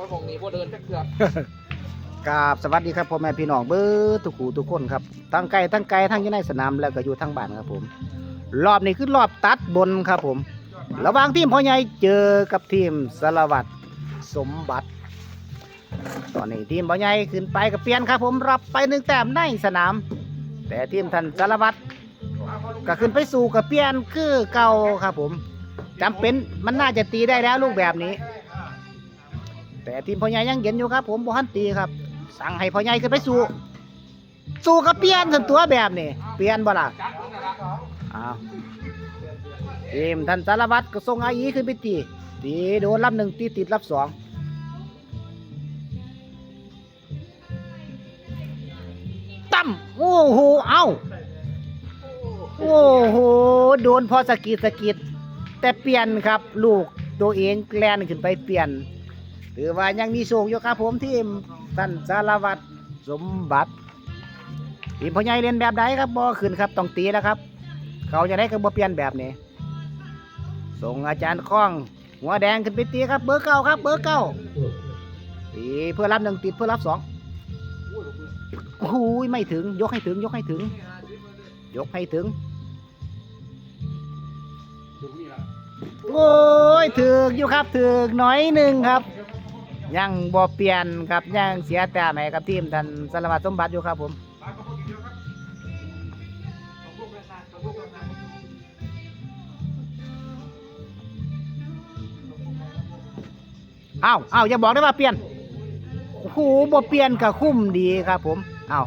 คนของนี้พวเดินจะเกือบกราบสวัสดีครับพ่อแม่พี่น้องเบิดทุกหูทุกคนครับทั้งไกลทั้งไกลทั้งอยู่ในสนามแล้วก็อยู่ทั้งบ้านครับผม รอบนี้คือรอบตัดบนครับผม ระหว่างทีมพ่อใหญ่เจอกับทีมสารวัตรสมบัติ ตอนนี้ทีมพ่อใหญ่ขึ้นไปกับเปลี่ยนครับ ผมรับไปหนึ่งแต้มในสนาม แต่ทีมท่านสารวัตรก็ขึ้นไปสู่กับเปลี่ยนคือเก่าครับผมจำเป็นมันน่าจะตีได้แล้วลูกแบบนี้ แต่ทีมพ่อใหญ่ยังเย็นอยู่ครับ ผมบ่ทันตีครับ สั่งให้พ่อใหญ่ขึ้นไปสู่สู่กับเปลี่ยนสันตัวแบบนี้เปลี่ยนบ่ล่ะอ้าวทีมท่านสารวัตรก็ส่งอาอีขึ้นไปตีตีโดนรับหนึ่งตีติดรับสองตั้มโอ้โหเอ้าโอ้โหโดนพอสกิดสกิดแต่เปลี่ยนครับ ลูกตัวเองแกลนขึ้นไปเปลี่ยน ถือว่ายังมีโชคอยู่ครับผมทีมท่านสารวัตรสมบัติทีมพ่อใหญ่เล่นแบบใดครับบอขึ้นครับต้องตีแล้วครับ เขาจะได้ก็บ่เปลี่ยนแบบนี้ส่งอาจารย์คล้อง หัวแดงขึ้นไปตีครับ เบอร์เก้าครับ เบอร์เก้าตีเพื่อรับหนึ่งติดเพื่อรับสองโอ้โหไม่ถึงยกให้ถึง ยกให้ถึง ยกให้ถึงโอ้ยถึกอยู่ครับถึกน้อยหนึ่งครับ ยังบ่เปลี่ยนครับยังเสียแต่ใหมครับทีมท่านสารวัตรสมบัติอยู่ครับผมเอ้าเอ้าอย่าบอกได้ว่าเปลี่ยนโอ้โหบ่เปลี่ยนกับคุ้มดีครับผมเอ้า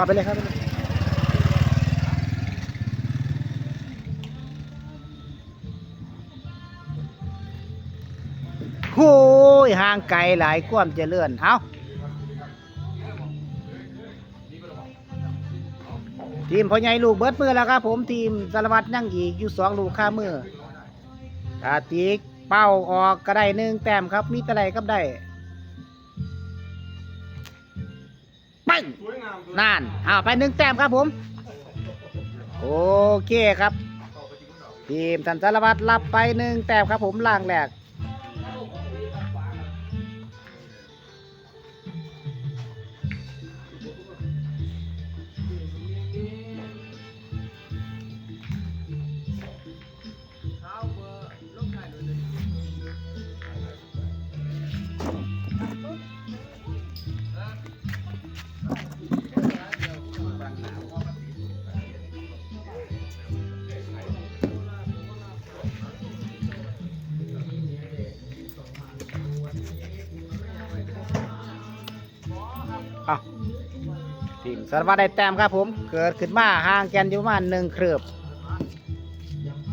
ข้าไปเลยครับไปเลยโอ้ยห่างไกลหลายความเจริญเอ้าทีมพ่อใหญ่ลูกเบิดมือแล้วครับผมทีมสารวัตรยังอีกอยู่สองลูกข้ามือถ้าตีเป้าออกก็ได้หนึ่งแต้มครับมีต่ไรก็ได้ ปังนั่นอ้าวไปหนึ่งแต้มครับผม โอเคครับ ทีมสันสารวัตรรับไปหนึ่งแต้มครับผมล่างแหลก ทีมสารวัตรได้แต้มครับผม เกิดขึ้นมาห่างกันอยู่ประมาณหนึ่งเครือบ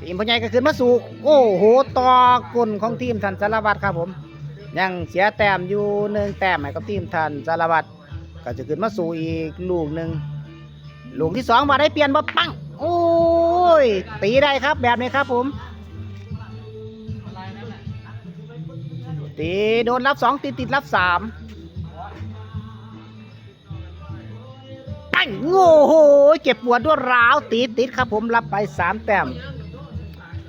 ทีมพญายก็ขึ้นมาสู่โอ้โหต่อกลของทีมทันสารวัตรครับผม ยังเสียแต้มอยู่หนึ่งแต้มให้กับทีมทันสารวัตรก็จะขึ้นมาสู่อีกลูกหนึ่งลูกที่สองมาได้เปลี่ยนมาปังโอ้ยตีได้ครับแบบนี้ครับผมตีโดนรับสองติดติดรับสาม ปังโง่โหเจ็บปวดด้วยร้าวติดติดครับผมรับไปสามแต้ม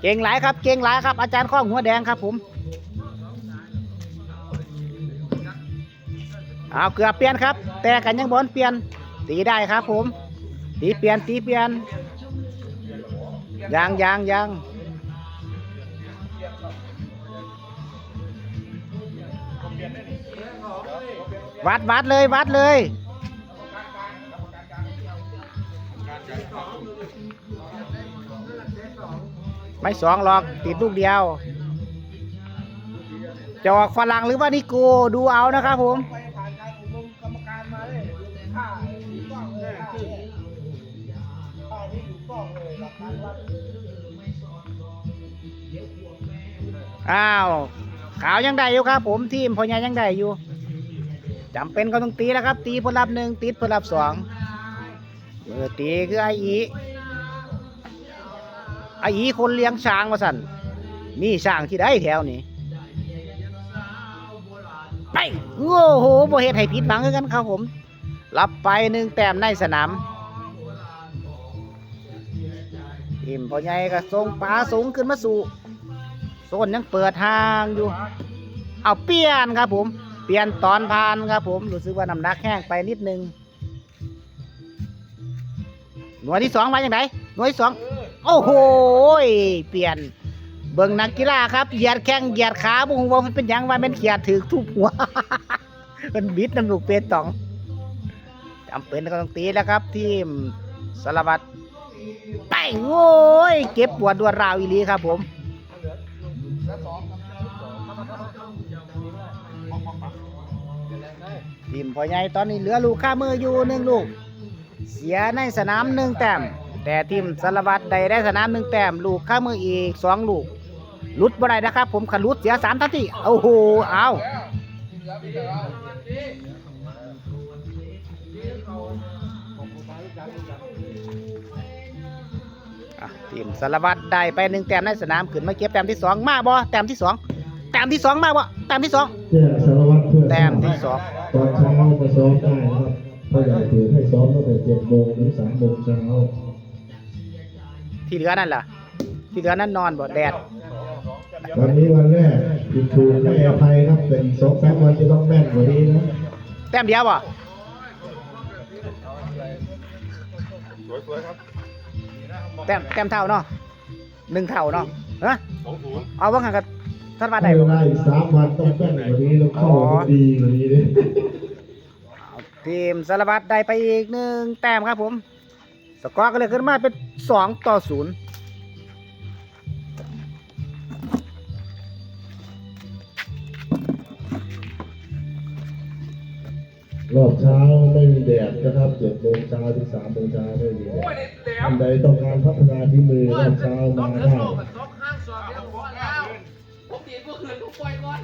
เก่งหลายครับ เก่งหลายครับ อาจารย์ข้องหัวแดงครับผมเอาเกือบเปลี่ยนครับ แต่กันยังบอลเปลี่ยนตีได้ครับผม ตีเปลี่ยนตีเปลี่ยนยังยังยังวัดวัดเลยวัดเลย ไม่สองหรอกติดลูกเดียวจะออกฝรั่งหรือว่านิโกดูเอานะครับผมอ้าวขาวยังได้อยู่ครับ ผมทีมพญายังได้อยู่จำเป็นก็ต้องตีแล้วครับ ตีผลลัพธ์หนึ่งติดผลลัพธ์สอง เออตีคือไออีไออีคนเลี้ยงช้างมาสั่นมีช้างที่ได้แถวนี้ไปโอ้โหโบเฮ็ดให้ผิดบังกันครับผม รับไปหนึ่งแต้มในสนามอิ่มพอใหญ่ก็ทรงปลาสูงขึ้นมาสู่โซนยังเปิดทางอยู่ เอาเปลี่ยนครับผม เปลี่ยนตอนพานครับผม รู้สึกว่าน้ำหนักแห้งไปนิดนึง น่วยที่สองมาอย่างไรหน่วยที่สองโอ้โหยเปลี่ยน เบิ่งนักกีฬาครับเหยียดแข้งเหยียดขาบุ้งว่ามันเป็นหยังว่าเป็นเขียดถือทุบหัวมันบิดน้ำลูกเปตองจำเป็นก็ต้องตีแล้วครับ ทีมสารวัตรไปโง่ยเก็บปวดดวดราวอีหลีครับผมทีมพ่อใหญ่ตอนนี้เหลือลูกข้ามืออยู่หนึ่งลูก เสียในสนามหนึ่งแต้มแต่ทีมสารวัตรได้ได้สนามหนึ่งแต้มลูกข้ามืออีกสองลูกหลุดบ่ได้นะครับ ผมขันลุดเสียสามทันทีโอ้โหเอาอะทีมสารวัตรได้ไปหนึ่งแต้มในสนามขึ้นมาเก็บแต้มที่สองมาบ่แต้มที่สองแต้มที่สองมาบ่แต้มที่สองแจ้งสารวัตรเพื่อแต้มที่สองตอนเช้ามาซ้อมได้นะครับ พ่อใหญ่ถือให้ซ้อมตั้งแต่เจ็ดโมงถึงสามโมงเช้าที่เหลือนั่นล่ะ ที่เหลือนั่นนอนบ่แดด วันนี้วันแรกผิดถูกให้อภัยครับเป็นสองแป๊บวันจะต้องแม่นกว่านี้นะแต้มเดียวบ่แต้มแต้มเท่าเนาะหนึ่งเท่าเนาะฮะเอาว่างันกับท่านว่าให้ได้เวบ่ลาอีกสามวันต้องแม่นกว่านี้แล้วเข้าให้ดีกว่านี้เลย ทีมสารวัตรได้ไปอีกหนึ่งแต้มครับผม สกอร์ก็เลยขึ้นมาเป็นสองต่อศูนย์รอบเช้าไม่มีแดดนะครับเจ็ดโมงเช้าถึงสามโมงเช้าไม่มีแดดอันใดต้องการพัฒนาที่มือรอบเช้ามาได้ผมดีก็คืนทุกปล่อยก่อน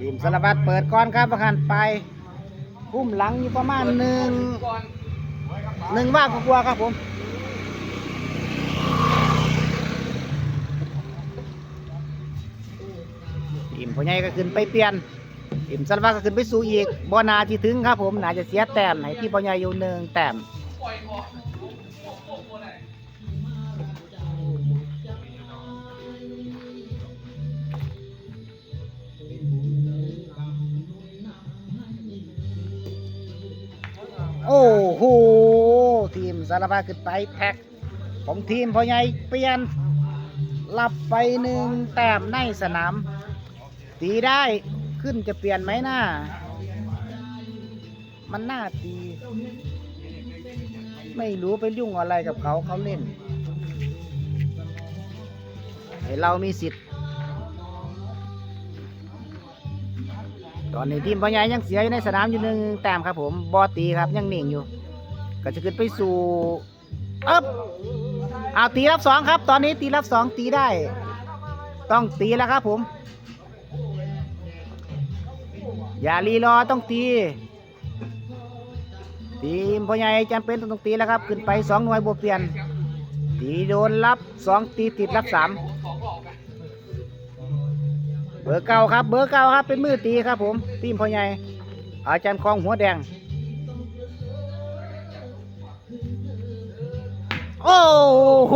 ทีมสารวัตรเปิดก่อนครับประคันไปพุ่มหลังอยู่ประมาณหนึ่งหนึ่งว่ากกลัวครับผมทีมพ่อใหญ่ก็ขึ้นไปเปลี่ยนทีมสารวัตรก็ขึ้นไปสู้อีกบ่นาที่ถึงครับผมน่าจะเสียแต้มให้ที่พ่อใหญ่อยู่หนึ่งแต้ม โอ้โห ทีมสารพัดขึ้นไปแพ็ก ของทีมพ่อใหญ่เปลี่ยนรับไปหนึ่งแต้มในสนาม ตีได้ขึ้นจะเปลี่ยนไหมหน้า มันน่าตี ไม่รู้ไปยุ่งอะไรกับเขาเขาเล่นให้เรามีสิทธิ์ ตอนนี้ทีมพ่อใหญ่ยังเสียอยู่ในสนามอยู่หนึ่งแต้มครับผม บอตีครับยังหนิ่งอยู่ ก็จะขึ้นไปสู่อ๊บเอาตีรับสองครับ ตอนนี้ตีรับสองตีได้ ต้องตีแล้วครับผม อย่ารีรอต้องตีทีมพ่อใหญ่จำเป็นต้องตีแล้วครับ ขึ้นไปสองหน่วยบวกเปลี่ยน ตีโดนรับสองตีติดรับสามเบอร์เก้าครับ เบอร์เก้าครับเป็นมือตีครับผม ทีมพ่อใหญ่อาจารย์คลองหัวแดง โอ้โห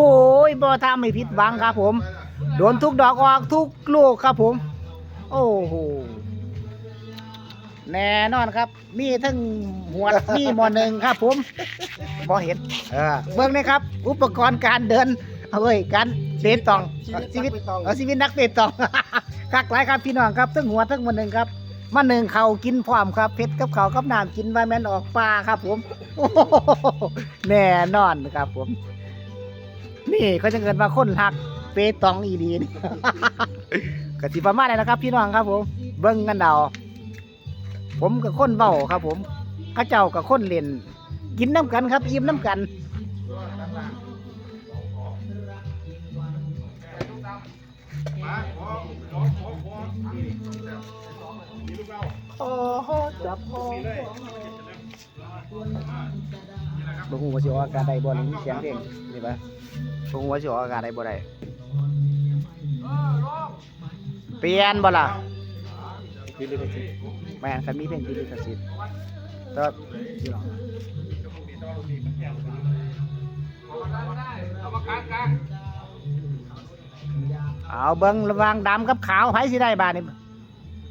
บอทำไม่ผิดหวังครับผม โดนทุกดอกออกทุกลูกครับผม โอ้โห แน่นอนครับ มีทั้งหัวดมีหมอหนึ่งครับผมบอเห็นเออเบื้องนี้ครับ อุปกรณ์การเดินเอาเว้ยการเปตองชีวิตเออชีวิตนักเปตองคักหลายครับพี่น้องครับทั้งหัวทั้งหมอหนึ่งครับมาหนึ่งเขาวกินพร้อมครับเพชรกับเขาวกับน้ำกินไวแมนออกปลาครับผมโอ้โหแน่นอนครับผม นี่เขาจะเกิดมาคนหักเปตองอีดีนี่กสิประมาณนี้นะครับ พี่น้องครับผม เบิ้งกันเดาผมกับคนเบาครับ ผมข้าเจ้ากับคนเล่น กินน้ำกันครับยิ้มน้ำกัน โอ้โหจับพอ บ่ฮู้ว่าสิออกอากาศได้บ่นี่มีเสียงเพลงนี่ปะบ่ฮู้ว่าสิออกอากาศได้บ่ได้เปลี่ยนบ่ล่ะติดลิขสิทธิ์แม่นคันมีเพลงติดลิขสิทธิ์ก็พี่อเอามาการกันเอาเบิ่งระวังดำกับขาวไผสิได้บาดนี่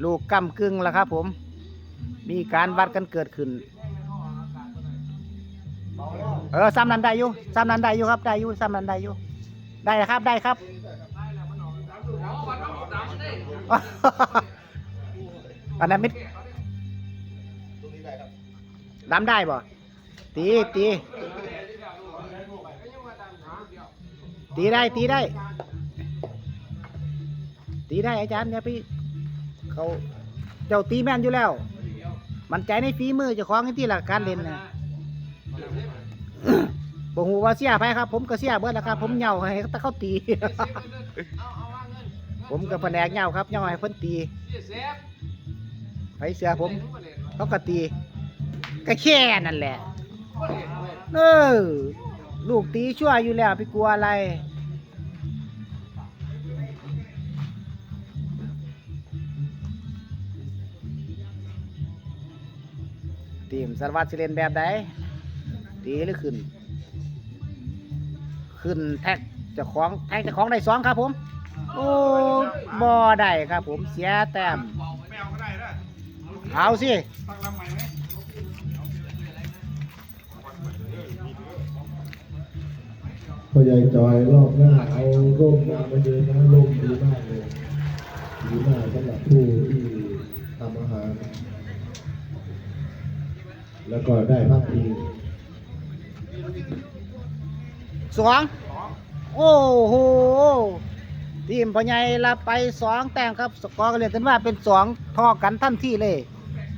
ลูกกำกึ่งแล้วครับผม มีการวัดกันเกิดขึ้น เออซ้ำนั้นได้อยู่ซ้ำนั้นได้อยู่ครับได้อยู่ซ้ำนั้นได้อยู่ได้ครับได้ครับอันนั้นมิดดำได้บ่ตีตีตีได้ตีได้ ตีได้อาจารย์เนี่ยพี่เขาเจ้าตีแม่นอยู่แล้ว มันใจในฝีมือเจ้าของที่หลักการเล่นนะ บ่ฮู้ว่าเสียไปครับ ผมก็เสียเบิดแล้วครับ ผมเหย่าให้ต่เขาตี ผมกับแผนกเหย่าครับเหย่าให้เพิ่นตีไปเสือผม เขาก็ตีก็แค่นั่นแหละ เออ ลูกตีชั่วอยู่แล้วไปกลัวอะไรทีมสารวัตรสิเลนแบบใด ตีหรือขึ้น ขึ้นแท็กจะของแท็กจะของได้สองครับผม โอ้บ่ได้ครับผมเสียแต้มไม่เอาก็ได้นะเอาสิตั้งลำใหม่ไหมพ่อใหญ่จอยรอบหน้าเอาร่มมามาเดินนะร่มดีมากเลยดีมากสำหรับผู้ที่ทำอาหาร แล้วก็ได้พักพิง สองโอ้โหทีมพ่อใหญ่รับไปสองแต้มครับ สกอร์ก็เรียกกันว่าเป็นสองทอกันทันทีเลย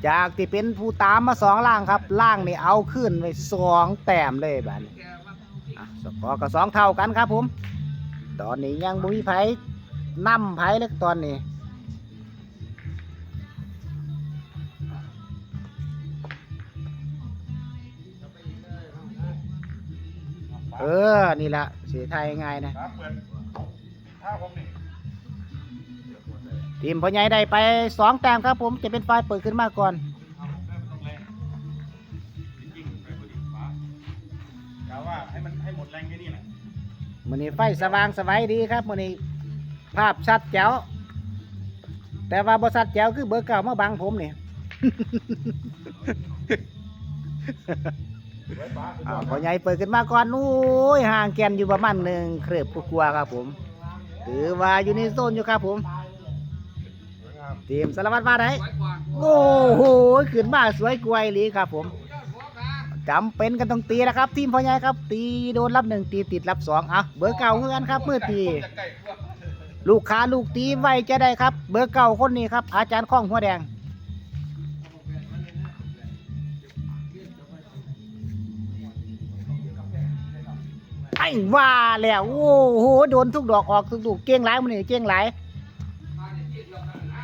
จากที่เป็นผู้ตามมาสองล่างครับ ล่างนี่เอาขึ้นไปสองแต้มเลยบัดนี้อะสกอร์ก็สองเท่ากันครับผม ตอนนี้ยังบุมีไผนำไผเล็กตอนนี้ เออ นี่ละเสียไทยง่ายนะครับเปิดถ้าผมนี่ทีมพ่อใหญ่ได้ไปสองแต้มครับผมจะเป็นฝ่ายเปิดขึ้นมาก่อน เอาได้ไม่ต้องแรงจริงๆไปพอดีป๋ากะว่าให้มันให้หมดแรงแค่นี้แหละมือนี้ไฟสว่างสวัยดีครับมือนี้ภาพชัดแจ๋วแต่ว่าบชัดแจ๋วคือเบอร์เก่ามาบังผมนี่ไว้ป๋า อ้าวพ่อใหญ่เปิดขึ้นมาก่อนโอ้ยห่างแกนอยู่ประมาณหนึ่งเครือบกลัวาครับผมถือว่าอยู่ในโซนอยู่ครับผมสวยงามทีมสารวัตรมาไหนไว้โอ้โหขึ้นมาสวยกวยหลีครับผมจำเป็นกันต้องตีนะครับ ทีมพ่อใหญ่ครับ ตีโดนรับหนึ่งตีติดรับสองอะเบอร์เก่าเหมือนกันครับเมื่อตี ลูกค้าลูกตีไว้จะได้ครับ เบอร์เก่าคนนี้ครับ อาจารย์ข้องหัวแดง ไอ้ว่าแล้วโอ้โหโดนทุกดอกออกทุกลูกเก่งหลายมันนี่เก่งหลายมาเนี่ยที่เดียวกันนะ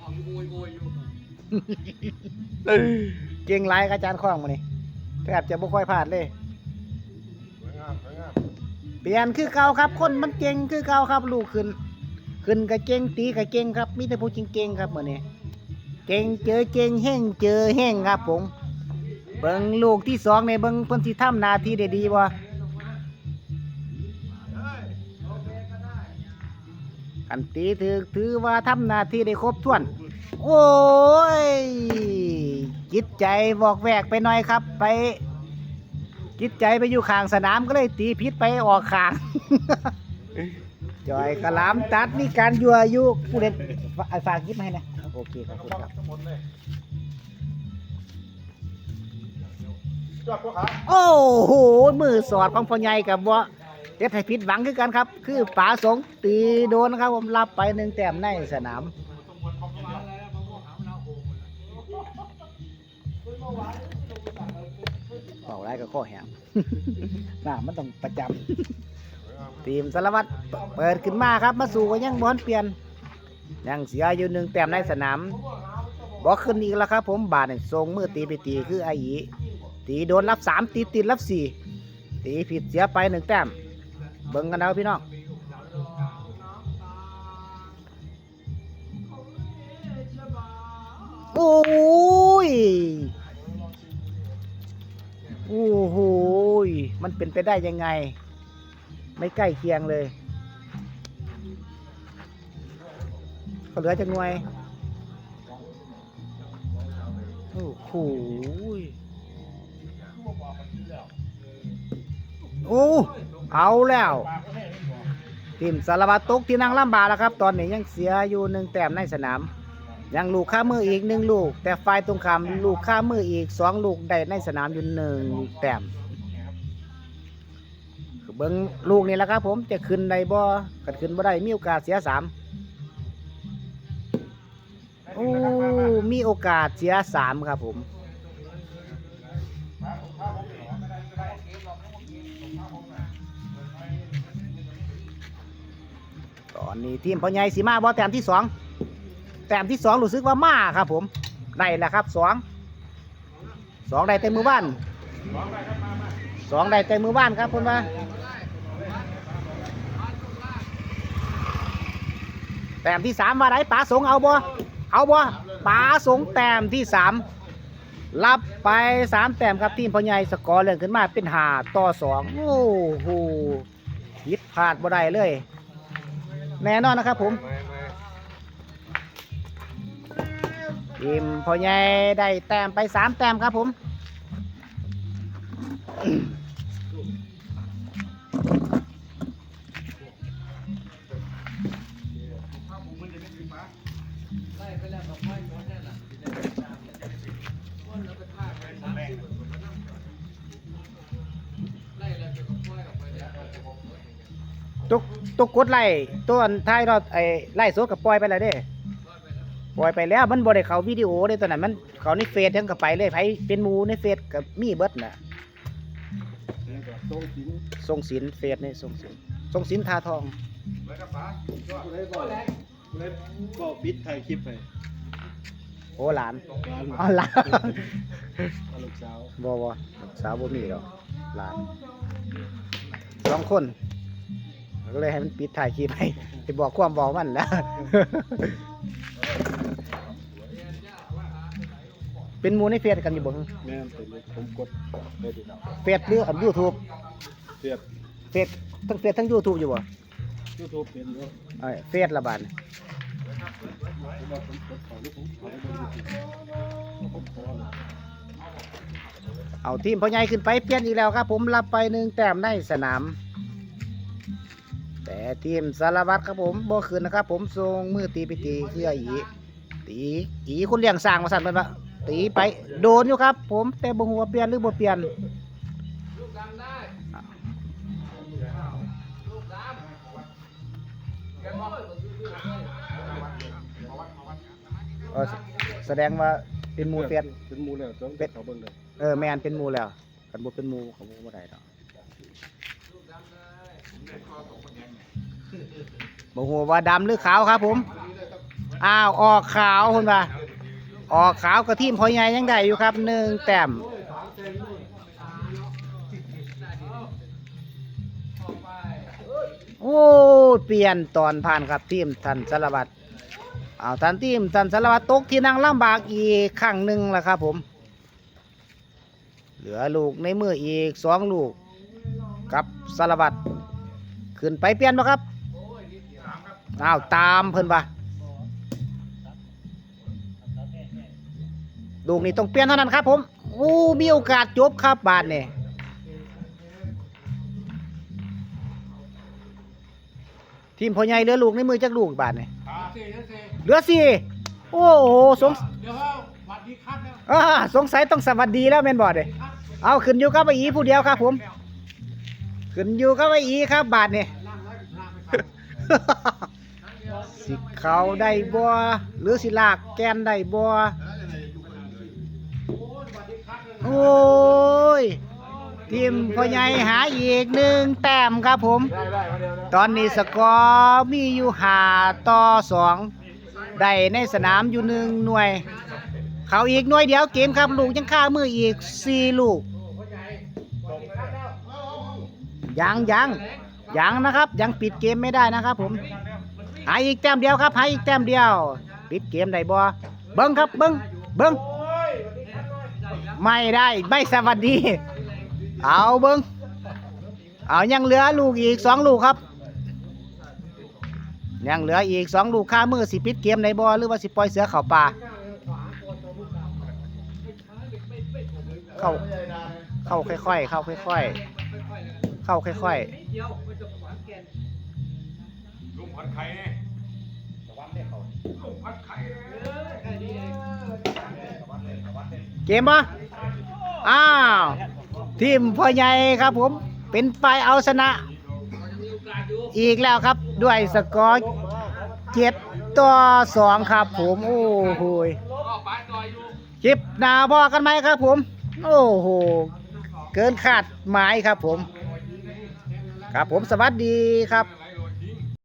ออกโวยโวยอยู่เก่งหลายครับอาจารย์ข้องมันนี่แทบจะบ่ค่อยพลาดเลยสวยงามสวยงามเปลี่ยนคือเก่าครับ คนมันเก่งคือเก่าครับ ลูกขึ้น ขึ้นก็เก่งตีก็เก่งครับมีแต่ผู้เก่งๆครับมื้อนี้เก่งเจอเก่งแห้งเจอแห้งครับผม เบิ่งลูกที่สองในเบิ่งเพิ่นสิทำนาทีได้ดีบ่อันตีถือถือว่าทำนาทีได้ครบถ้วน โอ้ยจิตใจบอกแวกไปหน่อยครับ ไปจิตใจไปอยู่ข้างสนามก็เลยตีพิษไปออกข้างจอยกระลามตัดมีการยั่วยุผู้เล่นฝากยิปมาให้นะ โอเคขอบคุณครับ ยอดพวกขาโอ้โหมือสอดของพ่อใหญ่กับว่าเด็ดให้ผิดหวังคือกันครับ คือป๋าสงตีโดนนะครับ ผมรับไปหนึ่งแต้มในสนามเป่าไรก็ข้อแหงน้ามันต้องประจำทีมสารวัตรเปิดขึ้นมาครับ มาสู่ก็ยังบอลเปลี่ยน ยังเสียอยู่หนึ่งแต้มในสนามบอกขึ้นอีกแล้วครับ ผมบาดเนี่ยทรงมือตีไปตีคืออายี ตีโดนรับสามตีติดรับสี่ตีผิดเสียไปหนึ่งแต้ม เบิ่งกันแล้วพี่น้องโอ้ยโอ้โหมันเป็นไปได้ยังไง ไม่ใกล้เคียงเลยก็เหลือจะงวยโอ้โห โอ้เอาแล้วทีมสารวัตรตกที่นั่งลำบากแล้วครับ ตอนนี้ยังเสียอยู่หนึ่งแต้มในสนาม ยังลูกข้ามืออีกหนึ่งลูก แต่ฝ่ายตรงข้ามลูกข้ามืออีกสองลูกได้ในสนามอยู่หนึ่งแต้มเบิ้งลูกนี่แหละครับ ผมจะขึ้นได้บ่กัดขึ้นบ่ได้มีโอกาสเสียสามโอ้มีโอกาสเสียสามครับผม ตอนนี้ทีมพ่อใหญ่สีมาบอแต้มที่สองแต้มที่สองรู้สึกว่ามาครับ ผมได้แล้วครับสองสองได้เต็มมือบ้านสองได้เต็มมือบ้านครับคุณว่าแต้มที่สามว่าไรป๋าสงเอาบ่เอาบ่ป๋าสงแต้มที่สามรับไปสามแต้มครับทีมพ่อใหญ่สกอร์เลื่อนขึ้นมาเป็นหาต่อสองโอ้โหยิดพลาดบ่ได้เลย แน่นอนนะครับผมทีมพ่อใหญ่ได้แต้มไปสามแต้มครับผม ตุกตุกกดไล่ตัวอันท้ายเราไอ้ไล่โซกับปล่อยไปแล้วเด้ปล่อยไปแล้วมันบ่ได้เขาวิดีโอเด้ตอนนั้นมันเขาในเฟซทั้งกับไปเลยไผเป็นหมูในเฟซกับมีเบิดน่ะส่งสินเฟซนี่ส่งสินส่งสินทาทองก็ปิดถ่ายคลิปไปโอ้หลานร้านอ๋อหลานลูกสาวบ่บ่สาวบ่มีหรอกหลานสองคน ก็เลยให้มันปิดถ่ายคลิปให้ไปบอกความบอกมันแล้ว เป็นหมูในเฟซกันอยู่บ่ฮึแม่นเป็นผมกดไปดูแล้วเฟซหรืออันยูทูบเสียบเฟซทั้งเฟซทั้งยูทูบอยู่บ่ยูทูบเป็นอยู่เอ้ยเฟซละบาดนี่ผมว่าผมกดขอลูกผมขอให้ดูจริงผมขอเลยเอาทีมพ่อใหญ่ขึ้นไปเปลี่ยนอีกแล้วครับ ผมรับไปหนึ่งแต้มในสนาม แต่ทีมสารวัตรครับผมบ่ขึ้นนะครับ ผมส่งมือตีไปตีคือไอ้อีตีอีคนเลี้ยงสร้างมาสั่นเป็นว่าตีไปโดนอยู่ครับ ผมแต่บ่ฮู้ว่าเปลี่ยนหรือบ่เปลี่ยนลูกดำได้ลูกดำแกมองเออแสดงว่าเป็นหมูเฟซเป็นหมูแล้วต้องเป็ดเขาเบิ่งเลยเออแมนเป็นหมูแล้วกันบ่เป็นหมูเขาบ่บ่ได้ดอก บ่ฮู้ว่าดำหรือขาวครับผม อ้าวออกขาวคุณว่าออกขาวกับทีมพอใหญ่ยังได้อยู่ครับหนึ่งแต้มโอ้เปลี่ยนตอนผ่านครับทีมทันสารวัตรเอาทันทีมทันสารวัตรตกที่นั่งลำบากอีกครั้งหนึ่งแล้วครับผม เหลือลูกในมืออีกสองลูกกับสารวัตรขึ้นไปเปลี่ยนบ่ครับ อ้าวตามเพิ่นปะลูกนี้ต้องเปลี่ยนเท่านั้นครับ ผมโอ้มีโอกาสจบครับบาทเนี่ยทีมพ่อใหญ่เหลือลูกในมือจักลูกบาทเนี่เซ่เหลือสี่โอ้โหสงอ่าสงสัยต้องสวัสดีแล้วแมนบอดเลยเอาขึ้นอยู่กับไอ้อีผู้เดียวครับ ผม ขึ้นอยู่กับไอ้อีครับบาทเนี่นั่ง สิเขาได้บ่หรือสิลากแกนได้บ่โอ้ยทีมพ่อใหญ่หาอีกหนึ่งแต้มครับผม ตอนนี้สกอร์มีอยู่หาต่อสองได้ในสนามอยู่หนึ่งหน่วย เขาอีกหน่วยเดียวเกมครับลูกยังฆ่ามืออีกสี่ลูก ยังยังยังนะครับ ยังปิดเกมไม่ได้นะครับผม หาอีกแต้มเดียวครับหาอีกแต้มเดียวปิดเกมได้บ่เบิ้งครับเบิ้งเบิ้งไม่ได้ไม่สวัสดี เอาเบิ้งเอายังเหลือลูกอีกสองลูกครับยังเหลืออีกสองลูกค่ามือสิปิดเกมในบอหรือว่าสิปล่อยเสือเข่าป่าเข้าเข้าค่อยๆ เข้าค่อยๆ เข้าค่อยลุงพันไข่เนี่ย เกมปะอ้าว ทีมพ่อใหญ่ครับผม เป็นฝ่ายเอาชนะ อีกแล้วครับด้วยสกอร์เจ็ดต่อสองครับผม โอ้โหคลิปหนาพอกันไหมครับผม โอ้โห เกินคาดหมายครับผม ครับผมสวัสดีครับ